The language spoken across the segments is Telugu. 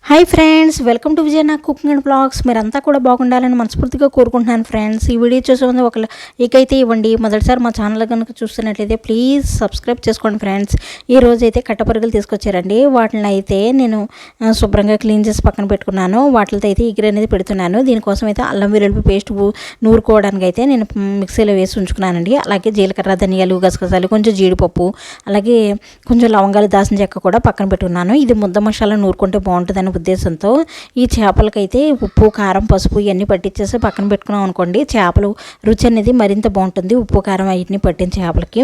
Hi friends welcome to Vijay నా కుకింగ్ అండ్ బ్లాగ్స్ మీరంతా కూడా బాగుండాలని మనస్ఫూర్తిగా కోరుకుంటున్నాను ఫ్రెండ్స్ ఈ వీడియో చూసే ముందు ఒక ఇకైతే ఇవ్వండి. మొదటిసారి మా ఛానల్ కనుక చూస్తున్నట్లయితే ప్లీజ్ సబ్స్క్రైబ్ చేసుకోండి ఫ్రెండ్స్ ఈ రోజు అయితే కట్టపరుగులు తీసుకొచ్చారండి. వాటిని అయితే నేను శుభ్రంగా క్లీన్ చేసి పక్కన పెట్టుకున్నాను. వాటితో అయితే ఎగిరి అనేది పెడుతున్నాను. దీనికోసం అయితే అల్లం వెల్లుల్లి పేస్ట్ నూరుకోవడానికి అయితే నేను మిక్సీలో వేసి ఉంచుకున్నానండి. అలాగే జీలకర్ర ధనియాలు గసగసాలు కొంచెం జీడిపప్పు అలాగే కొంచెం లవంగాలు దాసిన చెక్క కూడా పక్కన పెట్టుకున్నాను ఇది ముద్ద మసాలా నూరుకుంటే బాగుంటుంది బాగుంటుందనే ఉద్దేశంతో ఈ చేపలకైతే ఉప్పు కారం పసుపు ఇవన్నీ పట్టించేసి పక్కన పెట్టుకున్నాం అనుకోండి. చేపలు రుచి అనేది మరింత బాగుంటుంది. ఉప్పు కారం అవన్నీ పట్టిన చేపలకి.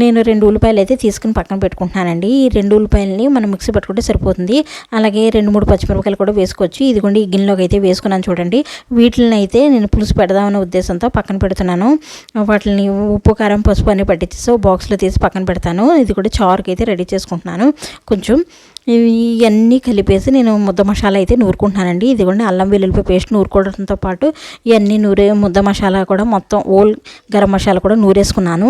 నేను రెండు ఉల్లిపాయలు అయితే తీసుకుని పక్కన పెట్టుకుంటున్నానండి. ఈ రెండు ఉల్లిపాయలని మనం మిక్సీ పెట్టుకుంటే సరిపోతుంది. అలాగే రెండు మూడు పచ్చిమిరపకాయలు కూడా వేసుకోవచ్చు. ఇదిగోండి ఈ గిన్నెలోకి అయితే వేసుకున్నాను చూడండి. వీటిని అయితే నేను పులుసు పెడదామనే ఉద్దేశంతో పక్కన పెడుతున్నాను. వాటిని ఉప్పు కారం పసుపు అన్ని పట్టించేసి బాక్స్లో తీసి పక్కన పెడతాను. ఇది కూడా చారుకి అయితే రెడీ చేసుకుంటున్నాను. కొంచెం ఇవన్నీ కలిపేసి నేను ముద్ద మసాలా అయితే నూరుకుంటున్నానండి. ఇదిగోండి అల్లం వెల్లుల్లిపాయ పేస్ట్ నూరుకోవడంతో పాటు ఇవన్నీ నూరే ముద్ద మసాలా కూడా మొత్తం ఓల్ గరం మసాలా కూడా నూరేసుకున్నాను.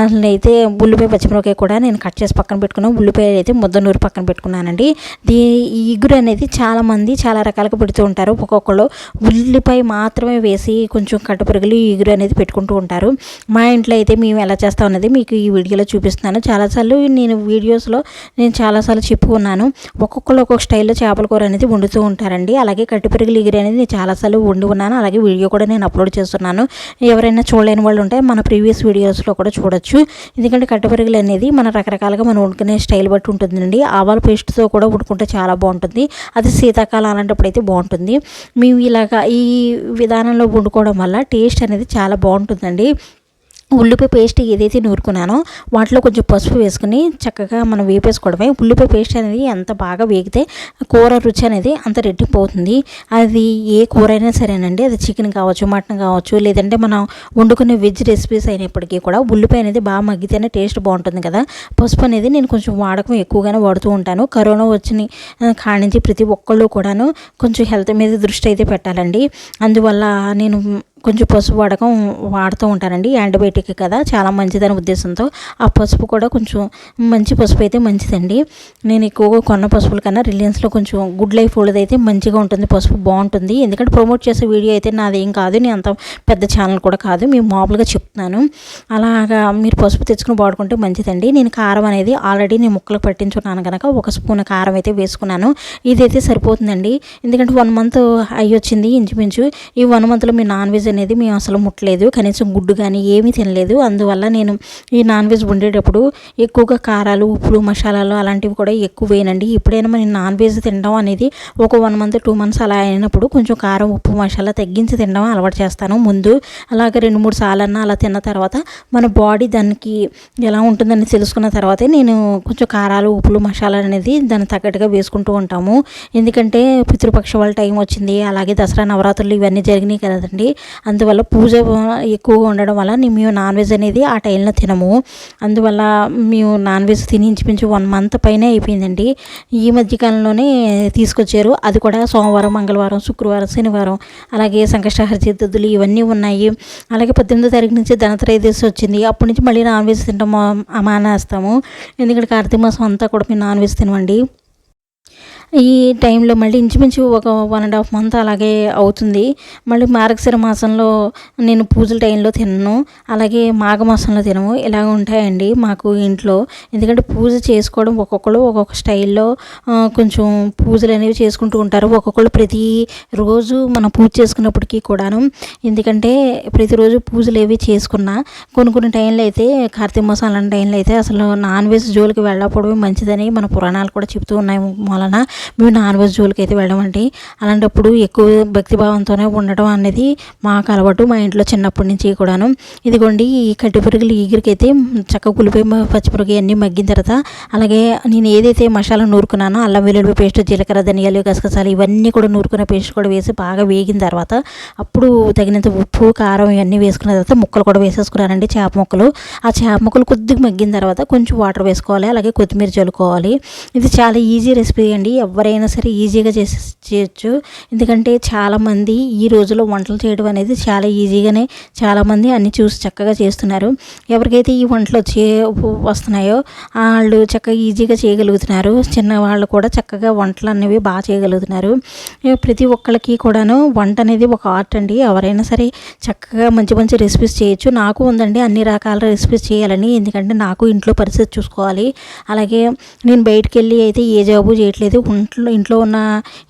అసలు అయితే ఉల్లిపాయ పచ్చిమిరపకాయ కూడా నేను కట్ చేసి పక్కన పెట్టుకున్నాను. ఉల్లిపాయ అయితే ముద్ద నూరు పక్కన పెట్టుకున్నానండి. దీ ఇగురు అనేది చాలామంది చాలా రకాలుగా పెడుతూ ఉంటారు. ఒక్కొక్కళ్ళు ఉల్లిపాయ మాత్రమే వేసి కొంచెం కట్టుపరుగులు ఇగురు అనేది పెట్టుకుంటూ ఉంటారు. మా ఇంట్లో అయితే మేము ఎలా చేస్తాం అనేది మీకు ఈ వీడియోలో చూపిస్తున్నాను. చాలాసార్లు నేను వీడియోస్లో నేను చాలాసార్లు చెప్పుకున్నాను. ఒక్కొక్కళ్ళు ఒక్కొక్క స్టైల్లో చేపలు కూర అనేది వండుతూ ఉంటారండి. అలాగే కట్టిపెరుగులు ఎగిరి అనేది నేను చాలాసార్లు వండి ఉన్నాను. అలాగే వీడియో కూడా నేను అప్లోడ్ చేస్తున్నాను. ఎవరైనా చూడలేని వాళ్ళు ఉంటే మన ప్రీవియస్ వీడియోస్లో కూడా చూడొచ్చు. ఎందుకంటే కట్టుపెరుగులు అనేది మన రకరకాలుగా మనం వండుకునే స్టైల్ బట్టి ఉంటుందండి. ఆవాల పేస్ట్తో కూడా వండుకుంటే చాలా బాగుంటుంది. అది శీతాకాలం అలాంటప్పుడు అయితే బాగుంటుంది. మేము ఇలాగా ఈ విధానంలో వండుకోవడం వల్ల టేస్ట్ అనేది చాలా బాగుంటుందండి. ఉల్లిపాయ పేస్ట్ ఏదైతే నూరుకున్నానో వాటిలో కొంచెం పసుపు వేసుకుని చక్కగా మనం వేపేసుకోవడమే. ఉల్లిపాయ పేస్ట్ అనేది ఎంత బాగా వేగితే కూర రుచి అనేది అంత రెట్టిపోతుంది అది ఏ కూర అయినా సరేనండి అది చికెన్ కావచ్చు మటన్ కావచ్చు లేదంటే మనం వండుకునే వెజ్ రెసిపీస్ అయినప్పటికీ కూడా ఉల్లిపాయ అనేది బాగా మగ్గితేనే టేస్ట్ బాగుంటుంది కదా. పసుపు అనేది నేను కొంచెం వాడకం ఎక్కువగానే వాడుతూ ఉంటాను. కరోనా వచ్చిన ఆ, ప్రతి ఒక్కళ్ళు కూడాను కొంచెం హెల్త్ మీద దృష్టి అయితే పెట్టాలండి. అందువల్ల నేను కొంచెం పసుపు వాడకం వాడుతూ ఉంటారండి. యాంటీబయాటిక్ కదా చాలా మంచిదని ఉద్దేశంతో ఆ పసుపు కూడా కొంచెం మంచి పసుపు అయితే మంచిదండి. నేను ఎక్కువగా కొన్న పసుపుల కన్నా రిలయన్స్లో కొంచెం గుడ్ లైఫ్ వాళ్ళది అయితే మంచిగా ఉంటుంది పసుపు బాగుంటుంది. ఎందుకంటే ప్రమోట్ చేసే వీడియో అయితే నాదేం కాదు నేను అంత పెద్ద ఛానల్ కూడా కాదు. మేము మామూలుగా చెప్తున్నాను. అలాగా మీరు పసుపు తెచ్చుకుని వాడుకుంటే మంచిదండి. నేను కారం అనేది ఆల్రెడీ నేను ముక్కలు పట్టించున్నాను కనుక ఒక స్పూన్ కారం అయితే వేసుకున్నాను. ఇదైతే సరిపోతుందండి. ఎందుకంటే వన్ మంత్ అయ్యి వచ్చింది ఇంచుమించు. ఈ వన్ మంత్లో మీ నాన్ వెజ్ అనేది మేము అసలు ముట్టలేదు. కనీసం గుడ్డు కానీ ఏమీ తినలేదు. అందువల్ల నేను ఈ నాన్ వెజ్ వండేటప్పుడు ఎక్కువగా కారాలు ఉప్పులు మసాలాలు అలాంటివి కూడా ఎక్కువ వేయనండి. ఎప్పుడైనా మనం నాన్ వెజ్ తినడం అనేది ఒక వన్ మంత్ టూ మంత్స్ అలా అయినప్పుడు కొంచెం కారం ఉప్పు మసాలా తగ్గించి తినడం అలవాటు చేస్తాను. ముందు అలాగే రెండు మూడు సార్లన్నా అలా తిన్న తర్వాత మన బాడీ దానికి ఎలా ఉంటుందని తెలుసుకున్న తర్వాతే నేను కొంచెం కారాలు ఉప్పులు మసాలా అనేది దాన్ని తగ్గట్టుగా వేసుకుంటూ ఉంటాము. ఎందుకంటే పితృపక్ష వాళ్ళ టైం వచ్చింది. అలాగే దసరా నవరాత్రులు ఇవన్నీ జరిగినాయి కదండి. అందువల్ల పూజ ఎక్కువగా ఉండడం వల్ల మేము నాన్ వెజ్ అనేది ఆ టైంలో తినము. అందువల్ల మేము నాన్ వెజ్ తిని ఇంచుమించు వన్ మంత్ పైనే అయిపోయిందండి. ఈ మధ్యకాలంలోనే తీసుకొచ్చారు. అది కూడా సోమవారం మంగళవారం శుక్రవారం శనివారం అలాగే సంకష్టహర చతుర్థులు ఇవన్నీ ఉన్నాయి. అలాగే పద్దెనిమిదో తారీఖు నుంచి ధనత్రయోదశి వచ్చింది. అప్పటి నుంచి మళ్ళీ నాన్ వెజ్ తింటాం మానేస్తాము. ఎందుకంటే కార్తీక మాసం అంతా కూడా మేము నాన్ వెజ్ తినమండి. ఈ టైంలో మళ్ళీ ఇంచుమించు ఒక వన్ అండ్ హాఫ్ మంత్ అలాగే అవుతుంది. మళ్ళీ మార్గశిర మాసంలో నేను పూజల టైంలో తినను. అలాగే మాఘమాసంలో తినము. ఇలాగ ఉంటాయండి మాకు ఇంట్లో. ఎందుకంటే పూజ చేసుకోవడం ఒక్కొక్కరు ఒక్కొక్క స్టైల్లో కొంచెం పూజలు అనేవి చేసుకుంటూ ఉంటారు. ఒక్కొక్కరు ప్రతి రోజు మనం పూజ చేసుకున్నప్పటికీ కూడాను. ఎందుకంటే ప్రతిరోజు పూజలు ఏవి చేసుకున్నా కొన్ని కొన్ని టైంలో అయితే కార్తీక మాసం అలాంటి టైంలో అయితే అసలు నాన్ వెజ్ జోలికి వెళ్ళకపోవడమే మంచిదని మన పురాణాలు కూడా చెప్తూ ఉన్నాయి. వలన మేము నాన్ వెజ్ జోలికి అయితే వెళ్ళమండి అలాంటప్పుడు ఎక్కువ భక్తిభావంతోనే ఉండటం అనేది మాకు అలవాటు మా ఇంట్లో చిన్నప్పటి నుంచి కూడాను. ఇదిగోండి ఈ కట్టి పురుగులు ఈగిరికి అయితే చక్కగా పులిపోయి పచ్చిపురుగు అన్నీ మగ్గిన తర్వాత అలాగే నేను ఏదైతే మసాలా నూరుకున్నానో అల్లం వెల్లుల్లి పేస్ట్ జీలకర్ర ధనియాలు గసగసాలు ఇవన్నీ కూడా నూరుకున్న పేస్ట్ కూడా వేసి బాగా వేగిన తర్వాత అప్పుడు తగినంత ఉప్పు కారం ఇవన్నీ వేసుకున్న తర్వాత ముక్కలు కూడా వేసేసుకున్నానండి చేప ముక్కలు. ఆ చేప ముక్కలు కొద్దిగా మగ్గిన తర్వాత కొంచెం వాటర్ వేసుకోవాలి అలాగే కొత్తిమీర చల్లుకోవాలి. ఇది చాలా ఈజీ రెసిపీ అండి. ఎవరైనా సరే ఈజీగా చేసి చేయొచ్చు. ఎందుకంటే చాలామంది ఈ రోజుల్లో వంటలు చేయడం అనేది చాలా ఈజీగానే చాలామంది అన్ని చూసి చక్కగా చేస్తున్నారు. ఎవరికైతే ఈ వంటలు వచ్చే వస్తున్నాయో వాళ్ళు చక్కగా ఈజీగా చేయగలుగుతున్నారు. చిన్న వాళ్ళు కూడా చక్కగా వంటలు అనేవి బాగా చేయగలుగుతున్నారు. ప్రతి ఒక్కరికి కూడాను వంట అనేది ఒక ఆర్ట్ అండి. ఎవరైనా సరే చక్కగా మంచి మంచి రెసిపీస్ చేయొచ్చు. నాకు ఉందండి అన్ని రకాల రెసిపీస్ చేయాలని. ఎందుకంటే నాకు ఇంట్లో పరిస్థితి చూసుకోవాలి. అలాగే నేను బయటికి వెళ్ళి అయితే ఏ జాబు చేయట్లేదు. ఇంట్లో ఇంట్లో ఉన్న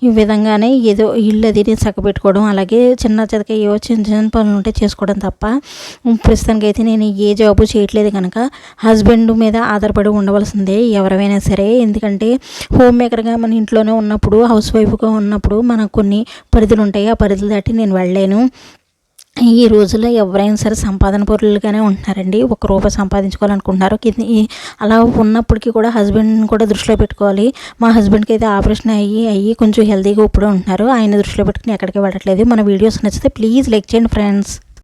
ఈ విధంగానే ఏదో ఇల్లు అది నేను చక్కబెట్టుకోవడం అలాగే చిన్న చితక ఏవో చిన్న చిన్న పనులు ఉంటే చేసుకోవడం తప్ప ప్రస్తుతానికి అయితే నేను ఏ జాబు చేయట్లేదు కనుక హస్బెండ్ మీద ఆధారపడి ఉండవలసిందే ఎవరైనా సరే. ఎందుకంటే హోమ్ మేకర్గా మన ఇంట్లోనే ఉన్నప్పుడు హౌస్ వైఫ్గా ఉన్నప్పుడు మనకు కొన్ని పరిధులు ఉంటాయి ఆ పరిధులు దాటి నేను వెళ్ళలేను. ఈ రోజుల్లో ఎవరైనా సరే సంపాదన పరులుగానే ఉంటున్నారండి. ఒక రూపాయి సంపాదించుకోవాలనుకుంటున్నారు. కింద అలా ఉన్నప్పటికీ కూడా హస్బెండ్ని కూడా దృష్టిలో పెట్టుకోవాలి. మా హస్బెండ్కి అయితే ఆపరేషన్ అయ్యి అయ్యి కొంచెం హెల్తీగా ఇప్పుడు ఉంటున్నారు. ఆయన దృష్టిలో పెట్టుకుని ఎక్కడికి వెళ్ళట్లేదు. మన వీడియోస్ నచ్చితే ప్లీజ్ లైక్ చేయండి ఫ్రెండ్స్.